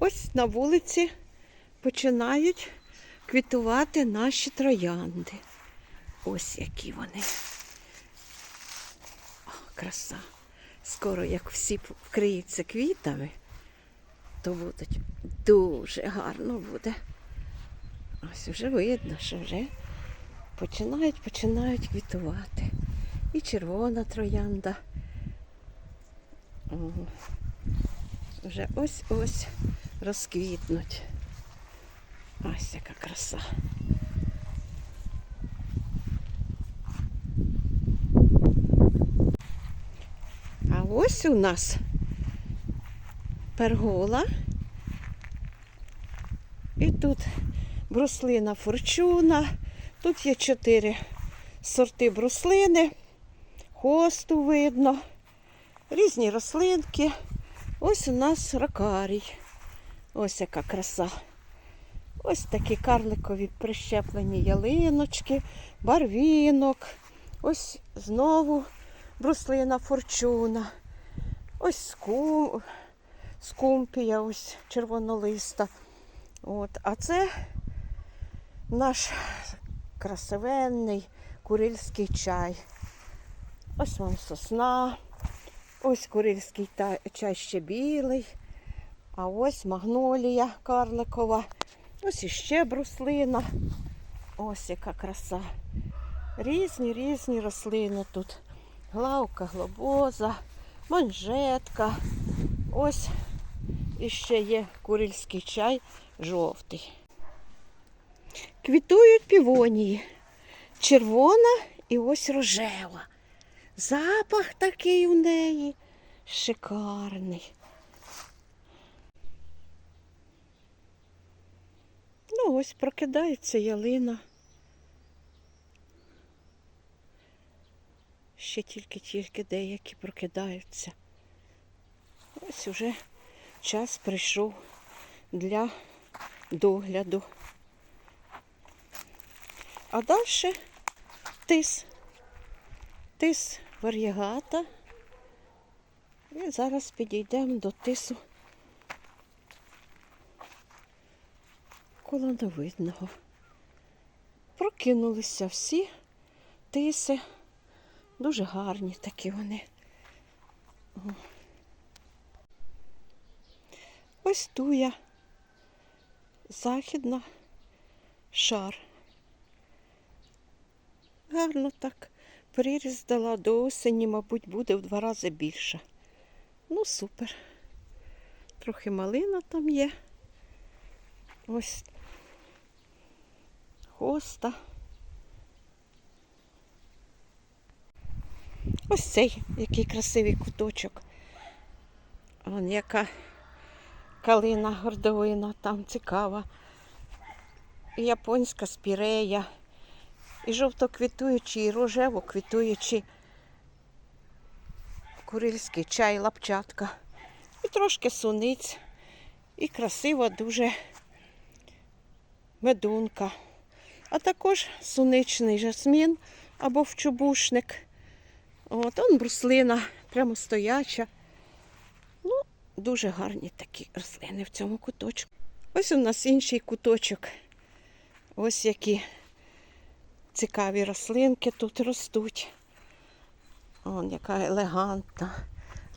Ось на вулиці починають квітувати наші троянди. Ось які вони. О, краса. Скоро, як всі вкриються квітами, то будуть дуже гарно буде. Ось вже видно, що вже починають, починають квітувати. І червона троянда. Вже ось-ось розквітнуть. Ось яка краса. А ось у нас пергола. І тут бруслина форчуна. Тут є чотири сорти бруслини, хосту видно, різні рослинки. Ось у нас ракарій. Ось яка краса. Ось такі карликові прищеплені ялиночки, барвінок. Ось знову бруслина форчуна. Ось скум, скумпія, ось червонолиста. От. А це наш красивенний курильський чай. Ось вам сосна. Ось курильський чай ще білий. А ось магнолія карликова. Ось іще бруслина. Ось яка краса. Різні різні рослини тут. Главка глобоза, манжетка. Ось іще є курильський чай жовтий. Квітують півонії. Червона і ось рожева. Запах такий у неї шикарний. Ну, ось прокидається ялина. Ще тільки-тільки деякі прокидаються. Ось уже час прийшов для догляду. А далі тис. Тис вар'єгата. І зараз підійдемо до тису колоновидного. Прокинулися всі тиси. Дуже гарні такі вони. Ось туя. Західна шар. Гарно так. Приріст дала до осені, мабуть, буде в два рази більше. Ну, супер. Трохи малина там є. Ось хоста. Ось цей, який красивий куточок. Вон яка калина гордовина там цікава. І японська спірея. І жовто-квітуючий, і рожево-квітуючий курильський чай, лапчатка. І трошки суниць. І красива дуже медунка. А також суничний жасмін або вчубушник. От он бруслина, прямо стояча. Ну, дуже гарні такі рослини в цьому куточку. Ось у нас інший куточок. Ось які цікаві рослинки тут ростуть. Вон яка елегантна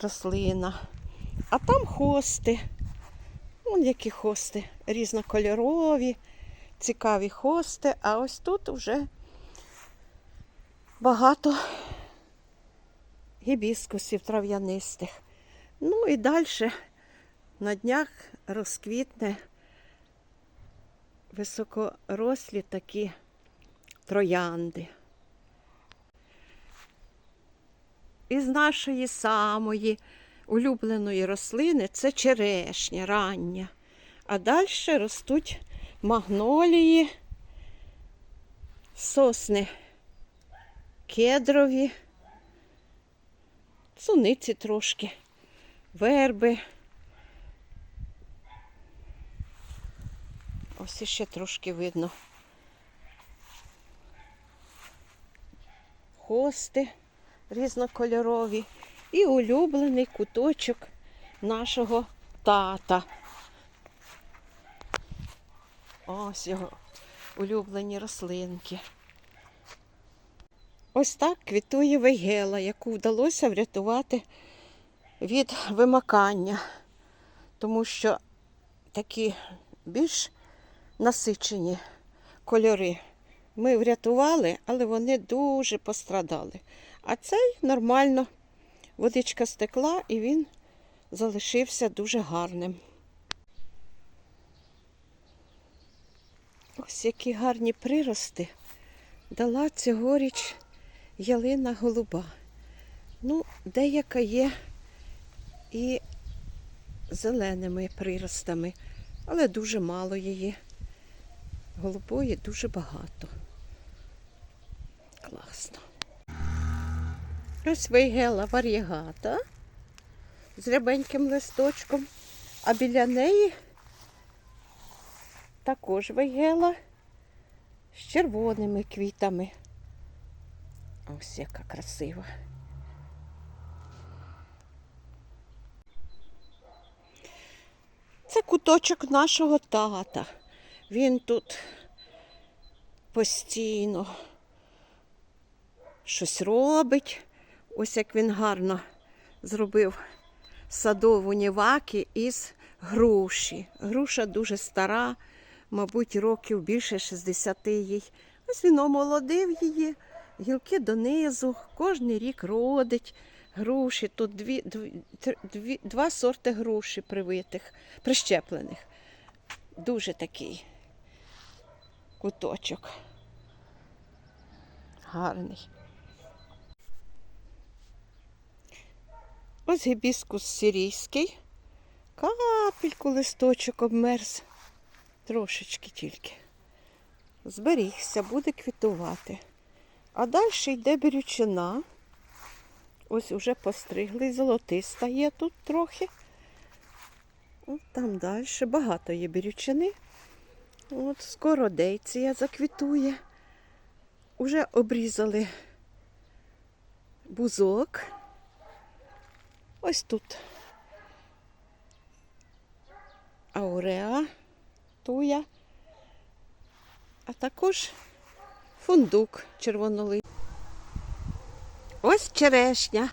рослина. А там хости. Вон які хости. Різнокольорові, цікаві хости. А ось тут вже багато гібіскусів трав'янистих. Ну і далі на днях розквітне високорослі такі троянди. Із нашої самої улюбленої рослини це черешня рання. А далі ростуть магнолії, сосни кедрові, суниці трошки, верби. Ось іще трошки видно. Хости різнокольорові і улюблений куточок нашого тата. Ось його улюблені рослинки. Ось так квітує вейгела, яку вдалося врятувати від вимакання, тому що такі більш насичені кольори ми врятували, але вони дуже пострадали. А цей нормально, водичка стекла і він залишився дуже гарним. Ось які гарні прирости дала цьогоріч ялина голуба. Ну, деяка є і зеленими приростами, але дуже мало її. Голубої дуже багато. Класно. Ось вейгела вар'єгата з рябеньким листочком, а біля неї також вейгела з червоними квітами. Ось яка красива. Це куточок нашого тата. Він тут постійно щось робить. Ось як він гарно зробив садову ніваки із груші. Груша дуже стара, мабуть, років більше 60 їй. Ось він омолодив її, гілки донизу, кожен рік родить груші. Тут дві, дві, дві, два сорти груші привитих, прищеплених. Дуже такий куточок. Гарний. Ось гібіскус сирійський. Капельку листочок обмерз. Трошечки тільки. Зберігся, буде квітувати. А далі йде бірючина. Ось уже постригли, золотиста є тут трохи. От там далі багато є бірючини. От скоро дейція заквітує. Уже обрізали бузок. Ось тут ауреа туя, а також фундук червонолий. Ось черешня.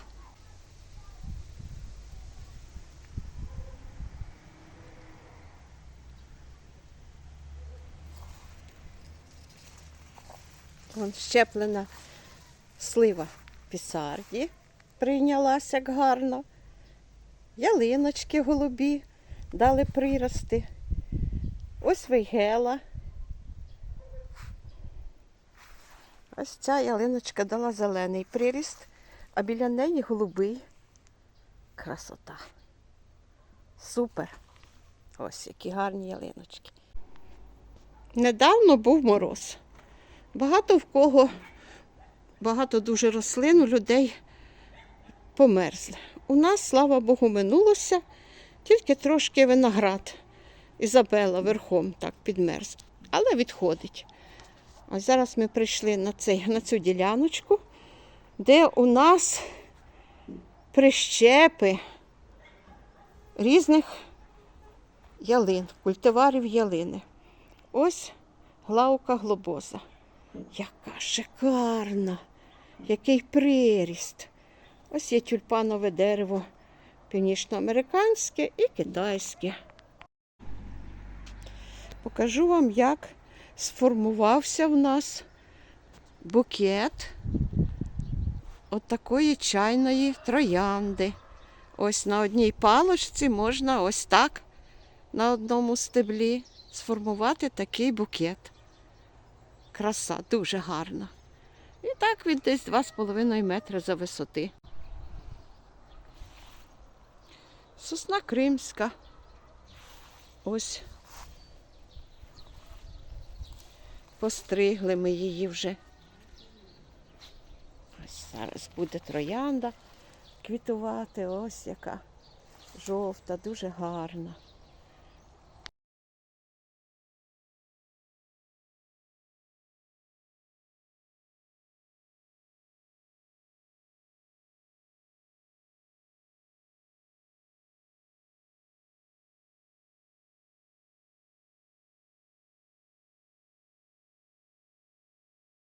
Вон щеплена слива пісарді прийнялася як гарно. Ялиночки голубі дали прирости. Ось вейгела. Ось ця ялиночка дала зелений приріст, а біля неї голубий. Красота. Супер. Ось які гарні ялиночки. Недавно був мороз. Багато в кого, багато дуже рослин у людей померзли. У нас, слава Богу, минулося, тільки трошки виноград. Ізабела верхом так підмерз, але відходить. А зараз ми прийшли на, цей, на цю діляночку, де у нас прищепи різних ялин, культиварів ялини. Ось глаука глобоза. Яка шикарна, який приріст. Ось є тюльпанове дерево північноамериканське і китайське. Покажу вам, як сформувався в нас букет от такої чайної троянди. Ось на одній палочці можна ось так на одному стеблі сформувати такий букет. Краса, дуже гарна. І так він десь 2,5 метри за висоти. Сосна кримська. Ось. Постригли ми її вже. Ось зараз буде троянда квітувати. Ось яка жовта, дуже гарна.